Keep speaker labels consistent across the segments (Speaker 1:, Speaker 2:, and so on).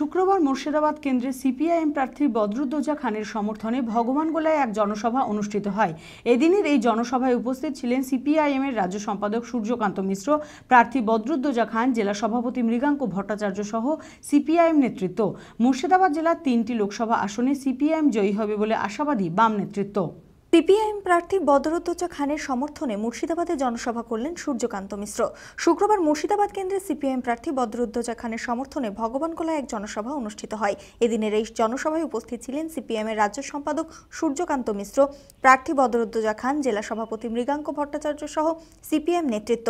Speaker 1: শুক্রবার মুর্শিদাবাদ কেন্দ্রে সিপিআইএম প্রার্থী বদরুদ্দোজা খানের সমর্থনে ভগবানগোলায় এক জনসভা অনুষ্ঠিত হয়। এদিনের এই জনসভায় উপস্থিত ছিলেন সিপিআইএম এর রাজ্য সম্পাদক সূর্যকান্ত মিশ্র, প্রার্থী বদরুদ্দোজা খান, জেলা সভাপতি মৃগাঙ্ক ভট্টাচার্য সহ সিপিআইএম নেতৃত্ব। মুর্শিদাবাদ জেলার তিনটি লোকসভা আসনে সিপিআইএম জয়ী হবে বলে আশাবাদী বাম নেতৃত্ব।
Speaker 2: সিপিআইএম প্রার্থী বদরুদ্দোজা খানের সমর্থনে মুর্শিদাবাদে জনসভা করলেন সূর্যকান্ত মিশ্র। শুক্রবার মুর্শিদাবাদ কেন্দ্রে সিপিআইএম প্রার্থী বদরুদ্দোজা খানের সমর্থনে ভগবানগোলায় এক জনসভা অনুষ্ঠিত হয়। এদিনের এই জনসভায় উপস্থিত ছিলেন সিপিএমের রাজ্য সম্পাদক সূর্যকান্ত মিশ্র, প্রার্থী বদরুদ্দোজা খান, জেলা সভাপতি মৃগাঙ্ক ভট্টাচার্য সহ সিপিএম নেতৃত্ব।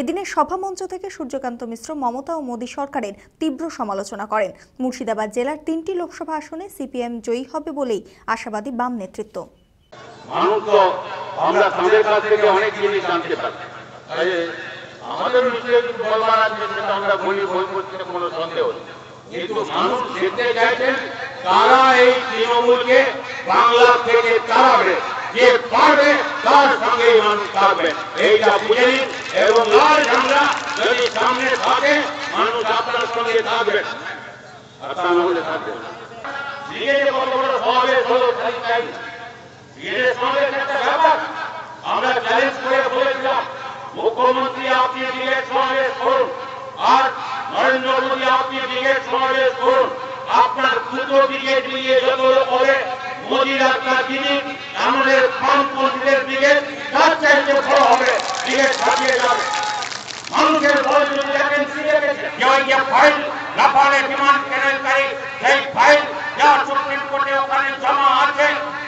Speaker 2: এদিনের সভামঞ্চ থেকে সূর্যকান্ত মিশ্র, মমতা ও মোদী সরকারের তীব্র সমালোচনা করেন। মুর্শিদাবাদ জেলার তিনটি লোকসভা আসনে সিপিএম জয়ী হবে বলেই আশাবাদী বাম নেতৃত্ব।
Speaker 3: মানুষ তো আমরা তাদের কাছ থেকে অনেক জিনিস জানতে পারি। আমাদের আমরা বই করতে কোনো সন্দেহ তারা এই তৃণমূলকে বাংলা থেকে যে পারবে, তার সঙ্গে এইটা বুঝে নিন। এবং যদি সামনে থাকে, মানুষ আপনার সঙ্গে থাকবে। আর তা না হলে থাকবে আমরা চ্যালেঞ্জ করে বলেছিলাম, মুখ্যমন্ত্রী আপনি ব্রিগেড সমাবেশ করুন, আর নরেন্দ্র মোদী আপনি ব্রিগেড সমাবেশ করুন। আপনার দুটো ব্রিগেড নিয়ে যত হবে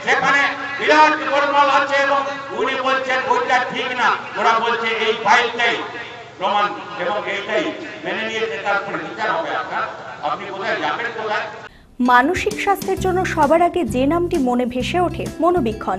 Speaker 3: সেখানে বিরাট গোলমাল আছে এবং উনি বলছেন, ওইটা ঠিক না। ওরা বলছে, এই ফাইলটাই প্রমাণ এবং এইটাই মেনে নিয়েছে, তারপরে বিচার হবে আপনার। আপনি কোথায় যাবেন কোথায়?
Speaker 2: মানসিক স্বাস্থ্যের জন্য সবার আগে যে নামটি মনে ভেসে ওঠে, মনোবীক্ষণ।